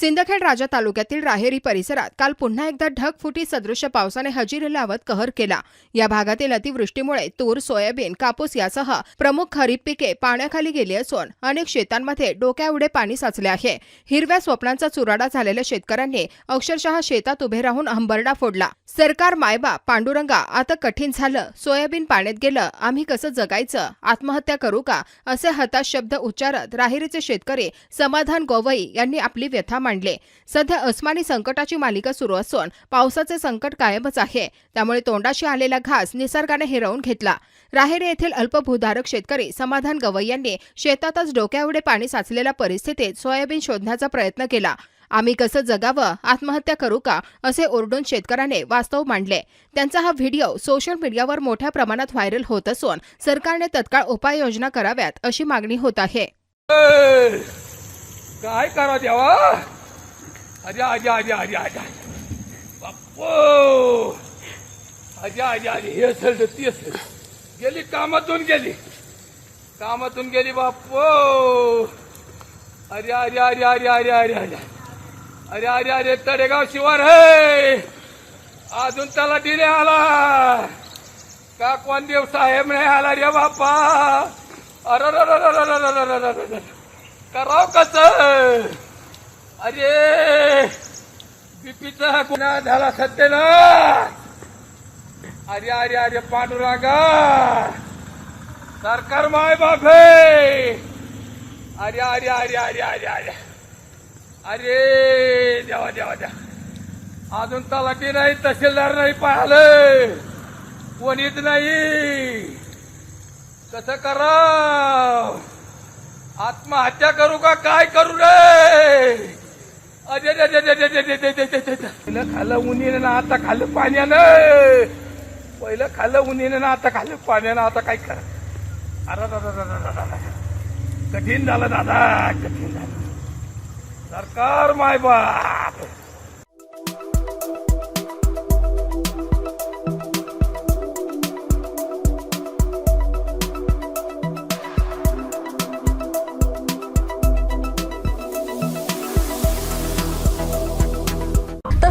सिंदखेड राजा तालुक्यातील राहेरी परिसरात काल पुन्हा एकदा ढगफुटी सदृश्य पावसाने हजेरी लावत कहर केला. या भागातील अतिवृष्टीमुळे तूर सोयाबीन कापूस यासह प्रमुख खरीप पिके पाण्याखाली गेली असून अनेक शेतांमध्ये डोक्याएवढे पाणी साचले आहे. हिरव्या स्वप्नांचा चुराडा झालेल्या शेतकऱ्यांनी अक्षरशः शेतात उभे राहून हंबरडा फोडला. सरकार मायबा पांडुरंगा आता कठीण झालं. सोयाबीन पाण्यात गेलं. आम्ही कसं जगायचं? आत्महत्या करू का? असे हताश शब्द उच्चारत राहिरीचे शेतकरी समाधान गोवई यांनी आपली व्यथा मांडले. सध्या अस्मानी संकटाची मालिका सुरू असून पावसाचे संकट कायमच आहे. त्यामुळे तोंडाशी आलेला घास निसर्गाने हिरवून घेतला. राहेरे येथील अल्पभूधारक शेतकरी समाधान गवई यांनी शेतातच डोक्याएवढे पाणी साचलेल्या परिस्थितीत सोयाबीन शोधण्याचा प्रयत्न केला. आम्ही कसं जगावं आत्महत्या करू का? असे ओरडून शेतकऱ्याने वास्तव मांडले. त्यांचा हा व्हिडिओ सोशल मीडियावर मोठ्या प्रमाणात व्हायरल होत असून सरकारने तत्काळ उपाययोजना कराव्यात अशी मागणी होत आहे. काय करा देवा? आजा आजा आजा आजा आजा बाप्पो आजा आजा आजा हे असेल ती असेल गेली कामातून गेली कामातून गेली बाप्पो अरे अरे अरे अरे अरे अरे अरे अरे अरे अरे तडेगाव शिवार हे अजून त्याला दिले आला का कोण देव साहेब नाही आला रे बाप्पा अरे कराव कस अरे बीपीचा गुन्हा झाला सत्य ना अरे अरे अरे पांडुरागा! सरकार माय बापे! अरे अरे अरे अरे अरे अरे! अरे देवा देवा देवा! अजून तलाठी नाही तहसीलदार नाही पाहिलं! कोणीच नाही! कसं कराव? आत्महत्या करू का? काय करू रे? खालं उन्हीने ना आता खाल्लं पाण्यानं पहिलं खाल्लं उन्हीने ना आता खाल्लं पाण्यानं आता काय करा अरे दादा कठीण झालं दादा कठीण झालं सरकार मायबा